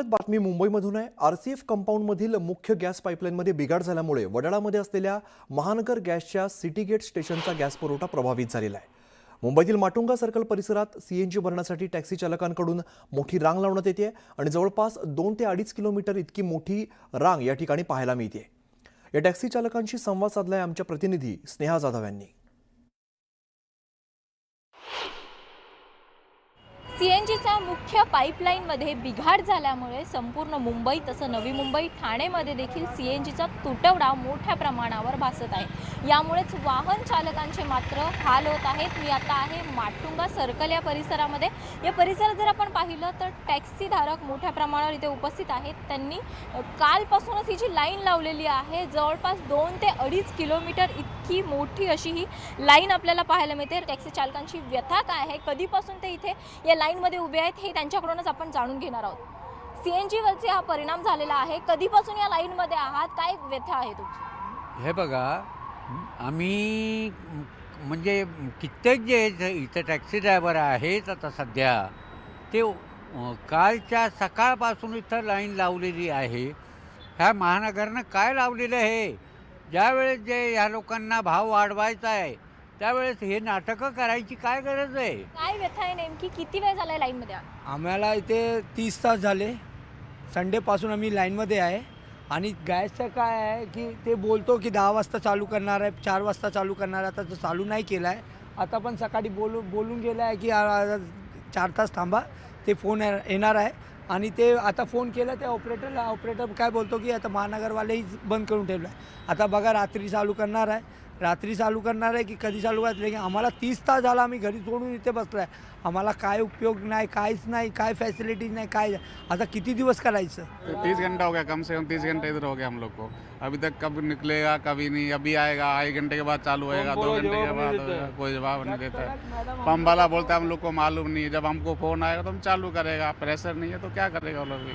स्वागत बातमी मुंबईमधून आहे. आरसीएफ कंपाऊंडमधील मुख्य गॅस पाईपलाईनमध्ये बिघाड झाल्यामुळे वडाळामध्ये असलेल्या महानगर गॅसच्या सिटी गेट स्टेशनचा गॅस पुरवठा प्रभावित झालेला आहे. मुंबईतील माटुंगा सर्कल परिसरात सीएनजी भरण्यासाठी टॅक्सी चालकांकडून मोठी रांग लावण्यात येते आणि जवळपास दोन ते अडीच किलोमीटर इतकी मोठी रांग या ठिकाणी पाहायला मिळते. या टॅक्सी चालकांशी संवाद साधलाय आमच्या प्रतिनिधी स्नेहा जाधव यांनी. सी एन जीचा मुख्य पाईपलाईनमध्ये बिघाड झाल्यामुळे संपूर्ण मुंबई तसं नवी मुंबई ठाणेमध्ये देखील सी एन जीचा तुटवडा मोठ्या प्रमाणावर भासत आहे. यामुळेच वाहन चालकांचे मात्र हाल होत आहेत. मी आता आहे माटुंगा सर्कल या परिसरामध्ये. या परिसरात जर आपण पाहिलं तर टॅक्सीधारक मोठ्या प्रमाणावर इथे उपस्थित आहेत. त्यांनी कालपासूनच ही जी लाईन लावलेली आहे जवळपास दोन ते अडीच किलोमीटर इतकी मोठी अशी ही लाईन आपल्याला पाहायला मिळते. टॅक्सी चालकांची व्यथा काय आहे? कधीपासून ते इथे या लाईनमध्ये उभे आहेत हे त्यांच्याकडूनच आपण जाणून घेणार आहोत. सी एन जीवरचे हा परिणाम झालेला आहे. कधीपासून या लाईनमध्ये आहात? काय व्यथा आहे तुमची? हे बघा आम्ही म्हणजे कित्येक जे इथं टॅक्सी ड्रायव्हर आहेत आता सध्या ते कालच्या सकाळपासून इथं लाईन लावलेली आहे. ह्या महानगरनं काय लावलेलं आहे? ज्यावेळेस जे ह्या लोकांना भाव वाढवायचा आहे त्यावेळेस हे नाटकं करायची काय गरज आहे? काय व्यथा आहे नेमकी? किती वेळ झालाय लाईनमध्ये आम्हाला इथे तीस तास झाले. संडेपासून आम्ही लाईनमध्ये आहे. आणि गॅसचं काय आहे की ते बोलतो की दहा वाजता चालू करणार आहे चार वाजता चालू करणार आहे. आता तो चालू नाही केला आहे आता पण सकाळी बोलू बोलून गेला आहे की आ- आ- चार तास थांबा. ते फोन ये- येणार आहे. आणि ते आता फोन केला त्या ऑपरेटरला ऑपरेटर काय बोलतो की आता महानगरवालेही बंद करून ठेवलं आहे आता बघा रात्री चालू करणार आहे. रात्री चालू करणार आहे की कधी चालू करणार की आम्हाला तीस तास झाला आम्ही घरी सोडून इथे बसलो आहे आम्हाला काय उपयोग नाही काहीच नाही काय फॅसिलिटीज नाही काय आता किती दिवस करायचं? तीस घंटा हो गया कम से कम तीस घंटे इधर हो गया हम लोग को. अभी तक कब निकलेगा कभी नहीं अभी आएगा एक घंटे के बाद चालू होएगा दो घंटे के बाद कोई जवाब नहीं देता। है पंप वाला बोलता है हम लोग को मालूम नहीं है। जब हमको फोन आएगा तो हम चालू करेगा। प्रेशर नहीं है तो क्या करेगा वो लोग भी?